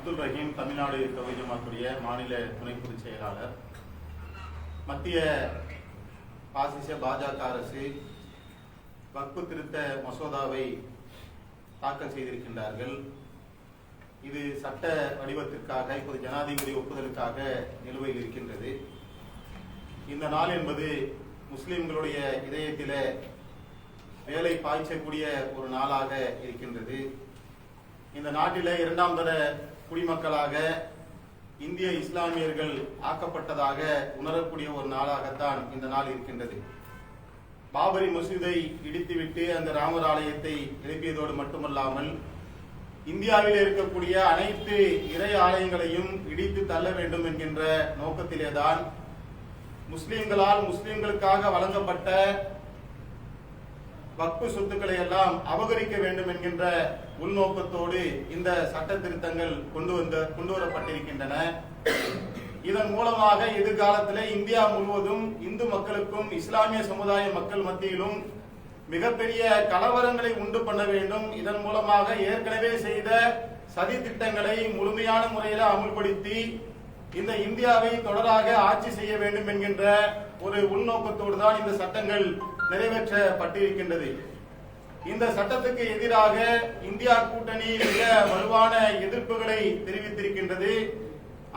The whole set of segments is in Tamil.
அப்துல் ரஹீம் தமிழ்நாடு தொகுதி ஜமாத்துடைய மாநில துணை பொதுச் செயலாளர். மத்திய பாசிச பாஜக அரசு வக்பு திருத்த மசோதாவை தாக்கல் செய்திருக்கின்றார்கள். இது சட்ட வடிவத்திற்காக இப்போது ஜனாதிபதி ஒப்புதலுக்காக நிலுவையில் இருக்கின்றது. இந்த நாள் என்பது முஸ்லிம்களுடைய இதயத்தில வேலை பாய்ச்சக்கூடிய ஒரு நாளாக இருக்கின்றது. இந்த நாட்டில இரண்டாம் தர குடிமக்களாக இந்திய இஸ்லாமியர்கள் ஆக்கப்பட்டதாக உணரக்கூடிய ஒரு நாளாகத்தான் இந்த நாள் இருக்கின்றது. பாபரி மசூதை இடித்துவிட்டு அந்த ராமர் ஆலயத்தை எழுப்பியதோடு மட்டுமல்லாமல் இந்தியாவில் இருக்கக்கூடிய அனைத்து இறை ஆலயங்களையும் இடித்து தள்ள வேண்டும் என்கின்ற நோக்கத்திலேதான் முஸ்லிம்களால் முஸ்லிம்களுக்காக வழங்கப்பட்ட வக்பு சொத்துக்களை எல்லாம் அபகரிக்க வேண்டும் என்கின்ற உள்நோக்கத்தோடு இந்த சட்ட திருத்தங்கள் கொண்டு வந்த கொண்டு வரப்பட்டிருக்கின்றன. இதன் மூலமாக எதிர்காலத்தில் இந்தியா முழுவதும் இந்து மக்களுக்கும் இஸ்லாமிய சமுதாய மக்கள் மத்தியிலும் மிகப்பெரிய கலவரங்களை உண்டு பண்ண வேண்டும். இதன் மூலமாக ஏற்கனவே செய்த சதி திட்டங்களை முழுமையான முறையில் அமுல்படுத்தி இந்த இந்தியாவை தொடராக ஆட்சி செய்ய வேண்டும் என்கின்ற ஒரு உள்நோக்கத்தோடு தான் இந்த சட்டங்கள் நிறைவேற்றப்பட்டிருக்கின்றது. இந்த சட்டத்துக்கு எதிராக இந்தியா கூட்டணி மிக வலுவான எதிர்ப்புகளை தெரிவித்திருக்கின்றது.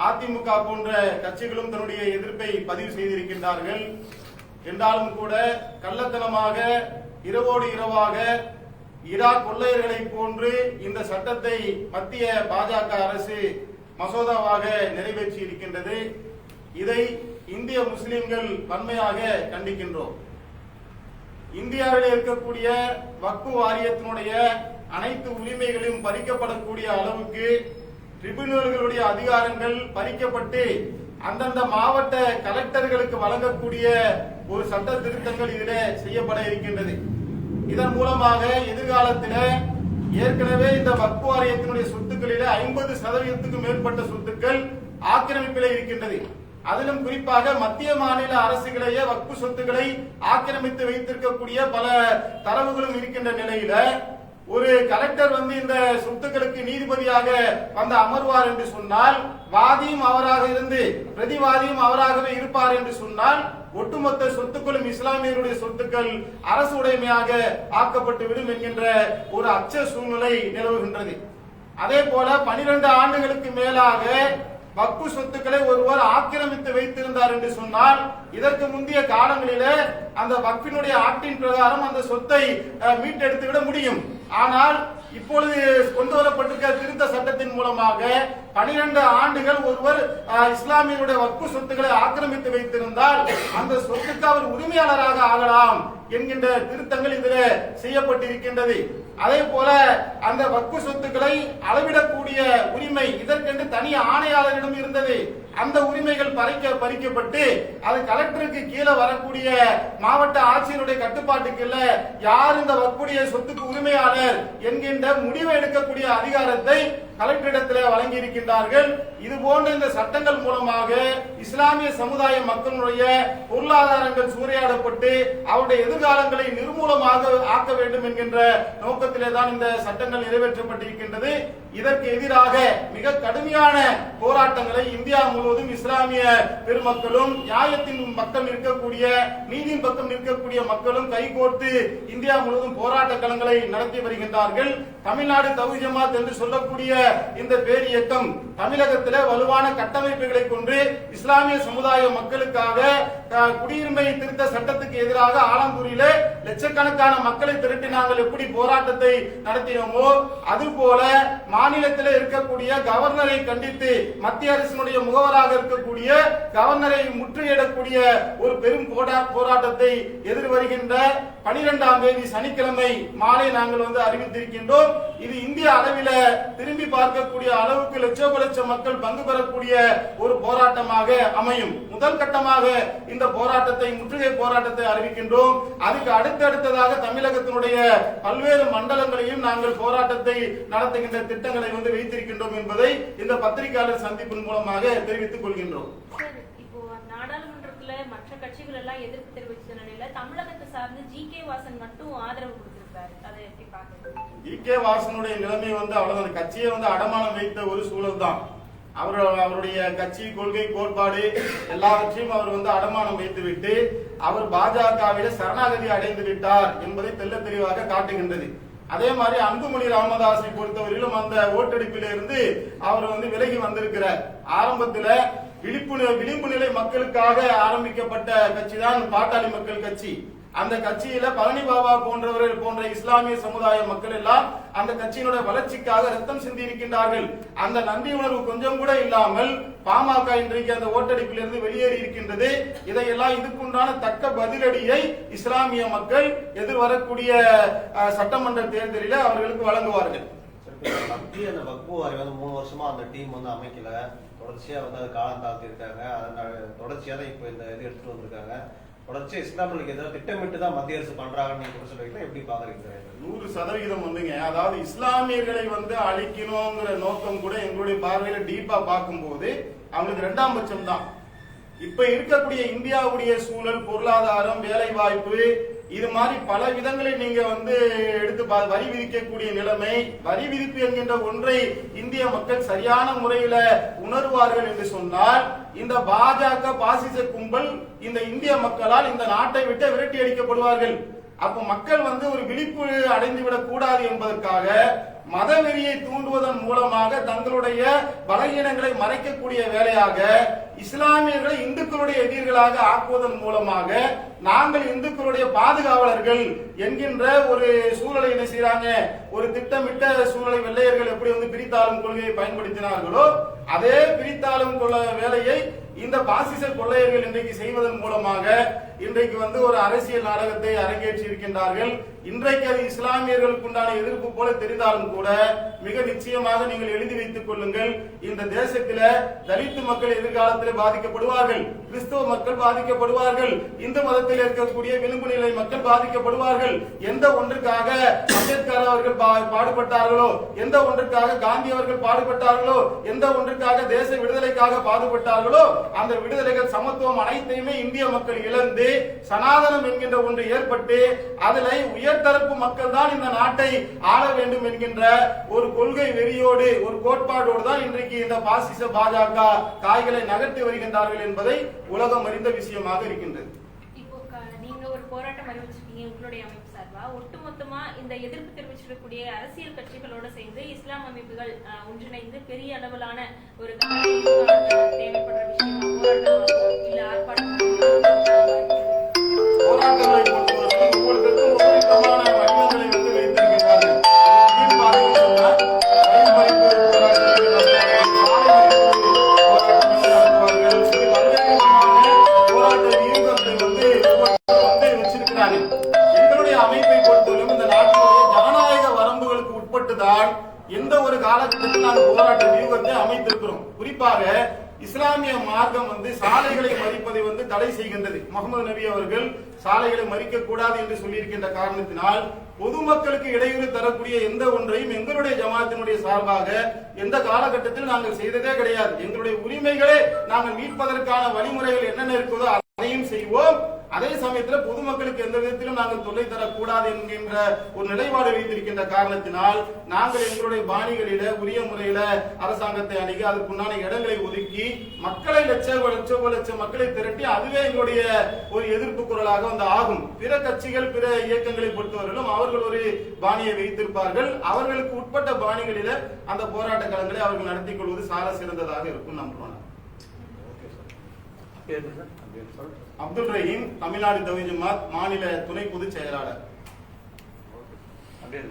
அதிமுக போன்ற கட்சிகளும் தன்னுடைய எதிர்ப்பை பதிவு செய்திருக்கின்றார்கள். என்றாலும் கூட கள்ளத்தனமாக இரவோடு இரவாக இரா கொள்ளையர்களை போன்று இந்த சட்டத்தை மத்திய பாஜக அரசு மசோதாவாக நிறைவேற்றி இருக்கின்றது இதை இந்திய முஸ்லிம்கள் வன்மையாக கண்டிக்கின்றோம். இந்தியாவில் இருக்கக்கூடிய வக்பு வாரியத்தினுடைய அனைத்து உரிமைகளும் பறிக்கப்படக்கூடிய அளவுக்கு ட்ரிபியூனல்களுடைய அதிகாரங்கள் பறிக்கப்பட்டு அந்தந்த மாவட்ட கலெக்டர்களுக்கு வழங்கக்கூடிய ஒரு சட்ட திருத்தங்கள் இதில் செய்யப்பட இருக்கின்றது. இதன் மூலமாக எதிர்காலத்தில் ஏற்கனவே இந்த வக்பு வாரியத்தினுடைய சொத்துக்களில் ஐம்பது சதவீதத்துக்கும் மேற்பட்ட சொத்துக்கள் ஆக்கிரமிப்பில் இருக்கின்றது. அதிலும் குறிப்பாக மத்திய மாநில அரசுகளையே வக்பு சொத்துக்களை ஆக்கிரமித்து வைத்திருக்கக்கூடிய பல தரவுகளும் இருக்கின்ற நிலையில ஒரு கலெக்டர் வந்து இந்த சொத்துக்களுக்கு நீதிபதியாக வந்து அமர்வார் என்று சொன்னால் வாதியும் அவராக இருந்து பிரதிவாதியும் அவராகவே இருப்பார் என்று சொன்னால் ஒட்டுமொத்த சொத்துக்களும் இஸ்லாமியருடைய சொத்துக்கள் அரசு உடைமையாக ஆக்கப்பட்டு விடும் என்கின்ற ஒரு அச்ச சூழ்நிலை நிலவுகின்றது. அதே போல பனிரெண்டு ஆண்டுகளுக்கு மேலாக வக்பு சொத்துக்களை ஒருவர் ஆக்கிரமித்து வைத்திருந்தார் என்று சொன்னால் இதற்கு முந்தைய காலங்களிலே அந்த வக்பினுடைய ஆக்டின் பிரகாரம் அந்த சொத்தை மீட்டெடுத்து விட முடியும். ஆனால் இப்பொழுது கொண்டு வரப்பட்டிருக்கிற திருத்த சட்டத்தின் மூலமாக பனிரெண்டு ஆண்டுகள் ஒருவர் இஸ்லாமியருடைய வக்பு சொத்துக்களை ஆக்கிரமித்து வைத்திருந்தால் அந்த சொத்துக்கு அவர் உரிமையாளராக ஆகலாம் என்கின்ற திருத்தங்கள் இதில் செய்யப்பட்டிருக்கின்றது. அதே போல அந்த வக்பு சொத்துக்களை அளவிடக்கூடிய உரிமை இதற்கென்று தனி ஆணையாளரிடம் இருந்தது. அந்த உரிமைகள் பறிக்க பறிக்கப்பட்டு அது கலெக்டருக்கு கீழே வரக்கூடிய மாவட்ட ஆட்சியருடைய கட்டுப்பாட்டுக்கு இல்ல. யார் இந்த வக்குடைய சொத்துக்கு உரிமையாளர் என்கின்ற முடிவை எடுக்கக்கூடிய அதிகாரத்தை கலெக்டரிடத்தில் வழங்கி இருக்கின்றார்கள் இது போன்ற இந்த சட்டங்கள் மூலமாக இஸ்லாமிய சமுதாய மக்களுடைய பொருளாதாரங்கள் சூறையாடப்பட்டு அவருடைய எதிர்காலங்களை நிர்மூலமாக ஆக்க வேண்டும் என்கின்ற நோக்கத்திலே தான் இந்த சட்டங்கள் நிறைவேற்றப்பட்டிருக்கின்றது. இதற்கு எதிராக மிக கடுமையான போராட்டங்களை இந்தியா முழுவதும் இஸ்லாமிய பெருமக்களும் நியாயத்தின் பக்கம் இருக்கக்கூடிய நீதியின் பக்கம் இருக்கக்கூடிய மக்களும் கைகோர்த்து இந்தியா முழுவதும் போராட்ட களங்களை நடத்தி வருகின்றார்கள். தமிழ்நாடு தவு ஜமாத் என்று சொல்லக்கூடிய இந்த பேர் இயக்கம் தமிழகத்தில் வலுவான கட்டமைப்புகளை கொண்டு இஸ்லாமிய சமுதாய மக்களுக்காக குடியுரிமை திருத்த சட்டத்துக்கு எதிராக ஆலந்தூரிலே லட்சக்கணக்கான மக்களை திரட்டி நாங்கள் எப்படி போராட்டத்தை நடத்தினோமோ அதுபோல மாநிலத்தில் இருக்கக்கூடிய கவர்னரை கண்டித்து மத்திய அரசினுடைய முகவராக இருக்கக்கூடிய கவர்னரை முற்றுகையிடக்கூடிய ஒரு பெரும் போரா- போராட்டத்தை எதிர்வருகின்ற பனிரெண்டாம் தேதி சனிக்கிழமை மாலை நாங்கள் வந்து அறிவித்திருக்கின்றோம். இது இந்திய அளவில திரும்பி பார்க்கக்கூடிய அளவுக்கு லட்சோப லட்சம் மக்கள் பங்கு பெறக்கூடிய ஒரு போராட்டமாக அமையும். முதல் கட்டமாக இந்த போராட்டத்தை முற்றுகை போராட்டத்தை அறிவிக்கின்றோம். அதுக்கு அடுத்தடுத்ததாக தமிழகத்தினுடைய பல்வேறு மண்டலங்களையும் நாங்கள் போராட்டத்தை நடத்துகின்ற திட்டங்களை வந்து வைத்திருக்கின்றோம் என்பதை இந்த பத்திரிகையாளர் சந்திப்பின் மூலமாக தெரிவித்துக் கொள்கின்றோம். மற்ற கட்சிகள் எல்லாம் எதிர்ப்பு தெரிவிச்ச நிலையில தமிழகத்தை சார்ந்து ஜி கே வாசன் மட்டும் ஆதரவு கொடுத்திருக்காரு. அதை எப்படி பாக்குறது ஜி கே வாசனுடைய நிலைமை வந்து அவ்வளவுதான். கட்சியை வந்து அடமானம் வைத்த ஒரு சூழல் தான். அவர் அவருடைய கட்சி கொள்கை கோட்பாடு எல்லாவற்றையும் அவர் வந்து அடமானம் வைத்துவிட்டு அவர் பாஜகவிட சரணாகதி அடைந்து விட்டார் என்பதை தெல்ல தெளிவாக காட்டுகின்றது. அதே மாதிரி அன்புமணி ராமதாஸை பொறுத்தவரையிலும் அந்த ஓட்டெடுப்பிலிருந்து அவர் வந்து விலகி வந்திருக்கிறார். ஆரம்பத்துல விழிப்புணர்வு விளிம்பு நிலை மக்களுக்காக ஆரம்பிக்கப்பட்ட கட்சி தான் பாட்டாளி மக்கள் கட்சி. அந்த கட்சியில பழனி பாபா போன்றவர்கள் போன்ற இஸ்லாமிய சமுதாய மக்கள் எல்லாம் அந்த கட்சியினுடைய வளர்ச்சிக்காக ரத்தம் சிந்தி இருக்கின்றார்கள். அந்த நன்றி உணர்வு கொஞ்சம் கூட இல்லாமல் பாமக இன்றைக்கு அந்த ஓட்டெடுப்பிலிருந்து வெளியேறி இருக்கின்றது. இதையெல்லாம் இதுக்குண்டான தக்க பதிலடியை இஸ்லாமிய மக்கள் எதிர்வரக்கூடிய சட்டமன்ற தேர்தலில் அவர்களுக்கு வழங்குவார்கள். மூணு வருஷமா அந்த டீம் வந்து அமைக்கல. தொடர்ச்சியாக வந்து அது காலம் தாழ்த்திருக்காங்க அதனால் அதனால தான் இப்போ இந்த இது எடுத்துகிட்டு வந்திருக்காங்க. தொடர்ச்சியாக இஸ்லாமியர்களுக்கு எதிராக திட்டமிட்டு தான் மத்திய அரசு பண்ணுறாங்கன்னு நீங்கள் கூட எப்படி பார்க்குறீங்க சார் நூறு சதவிகிதம் வந்துங்க அதாவது இஸ்லாமியர்களை வந்து அழிக்கணுங்கிற நோக்கம் கூட எங்களுடைய பார்வையில் டீப்பாக பார்க்கும்போது அவங்களுக்கு ரெண்டாம் பட்சம் தான் இப்ப இருக்கக்கூடிய இந்தியாவுடைய சூழல் பொருளாதாரம் வேலை வாய்ப்பு இது மாதிரி பல விதங்களை நீங்க வந்து எடுத்து வரி விதிக்கக்கூடிய நிலைமை வரி விதிப்பு என்கின்ற ஒன்றை இந்திய மக்கள் சரியான முறையில உணர்வார்கள் என்று சொன்னால் இந்த பாஜக பாசிச கும்பல் இந்த இந்திய மக்களால் இந்த நாட்டை விட்டு விரட்டி அடிக்கப்படுவார்கள். அப்ப மக்கள் வந்து ஒரு விழிப்பு அடைந்துவிடக் கூடாது என்பதற்காக மதவெறியை தூண்டுவதன் மூலமாக தங்களுடைய பலகீனங்களை மறைக்கக்கூடிய வேலையாக இஸ்லாமியர்களை இந்துக்களுடைய எதிரிகளாக ஆக்குவதன் மூலமாக நாங்கள் இந்துக்களுடைய பாதுகாவலர்கள் என்கின்ற ஒரு சூழலை என்ன செய்யறாங்க ஒரு திட்டமிட்ட சூழலை வெள்ளையர்கள் எப்படி வந்து பிரித்தாளும் கொள்கையை பயன்படுத்தினார்களோ அதே பிரித்தாளும் கொள்ள வேலையை இந்த பாசிச கொள்ளையர்கள் இன்றைக்கு செய்வதன் மூலமாக இன்றைக்கு வந்து ஒரு அரசியல் நாடகத்தை அரங்கேற்றி இருக்கின்றார்கள். இன்றைக்கு அது இஸ்லாமியர்களுக்கு உண்டான எதிர்ப்பு போல தெரிந்தாலும் கூட மிக நிச்சயமாக நீங்கள் எழுதி வைத்துக் கொள்ளுங்கள். இந்த தேசத்தில தலித்து மக்கள் எதிர்காலத்தில் மதத்திலே பாதிக்கப்படுவார்கள். கிறிஸ்துவ மக்கள் பாதிக்கப்படுவார்கள். இந்து மதத்தில் இருக்கக்கூடிய விளிம்பு நிலை மக்கள் பாதிக்கப்படுவார்கள். எந்த ஒன்றுக்காக அம்பேத்கர் அவர்கள் பாடுபட்டார்களோ எந்த ஒன்றுக்காக காந்தி அவர்கள் பாடுபட்டார்களோ எந்த ஒன்றுக்காக தேச விடுதலைக்காக பாடுபட்டார்களோ அந்த விடுதலைகள் சமத்துவம் அனைத்தையுமே இந்திய மக்கள் இழந்து சனாதனம் என்கின்ற ஒன்று ஏற்பட்டு அதில் உயர்தரப்பு மக்கள் தான் இந்த நாட்டை ஆள வேண்டும் என்கின்ற ஒரு கொள்கை வெறியோடு ஒரு கோட்பாடோடு தான் இன்றைக்கு இந்த பாசிச பாஜக காய்களை நகர்த்தி வருகின்றார்கள் என்பதை உலகம் அறிந்த விஷயமாக இருக்கின்றது. நீங்க ஒரு போராட்டம் அறிவிச்சிருக்கீங்க உங்களுடைய அமைப்பு சார்பா? ஒட்டுமொத்தமா இந்த எதிர்ப்பு தெரிவிச்சிருக்கக்கூடிய அரசியல் கட்சிகளோட சேர்ந்து இஸ்லாம் அமைப்புகள் ஒன்றிணைந்து பெரிய அளவிலான ஒரு தேவைப்படுற விஷயமா இல்ல ஆர்ப்பாட்டமாகவோ அமைத்திருக்கிறோம் குறிப்பாக இஸ்லாமிய மார்க்கம் வந்து சாலைகளை மறிப்பதை வந்து தடை செய்கின்றது. முகமது நபி அவர்கள் சாலைகளை மறிக்க கூடாது என்று சொல்லியிருக்கின்ற காரணத்தினால் பொதுமக்களுக்கு இடையூறு தரக்கூடிய எந்த ஒன்றையும் எங்களுடைய ஜமாத்தினுடைய சார்பாக எந்த காலகட்டத்தில் நாங்கள் செய்ததே கிடையாது. எங்களுடைய உரிமைகளை நாங்கள் மீட்பதற்கான வழிமுறைகள் என்னென்ன இருக்குதோ அதையும் செய்வோம். அதே சமயத்தில் பொதுமக்களுக்கு எந்த விதத்திலும் நாங்கள் தொல்லை தரக்கூடாது என்கின்ற ஒரு நிலைப்பாடு வைத்திருக்கின்ற காரணத்தினால் நாங்கள் எங்களுடைய பாணிகளில உரிய முறையில அரசாங்கத்தை அணுகி அதற்குண்டான இடங்களை ஒதுக்கி மக்களை லட்ச லட்சம் லட்சம் மக்களை திரட்டி அதுவே எங்களுடைய ஒரு எதிர்ப்பு குரலாக வந்து ஆகும். பிற கட்சிகள் பிற இயக்கங்களை பொறுத்தவரையிலும் அவர்கள் ஒரு பாணியை வைத்திருப்பார்கள். அவர்களுக்கு உட்பட்ட பாணிகளில அந்த போராட்ட களங்களை அவர்கள் நடத்திக் கொள்வது சால சிறந்ததாக இருக்கும் நம்புவாங்க அப்துல் ரஹீம் தமிழ்நாடு தவி ஜமாத் மாநில துணை பொதுச் செயலாளர். அப்படியே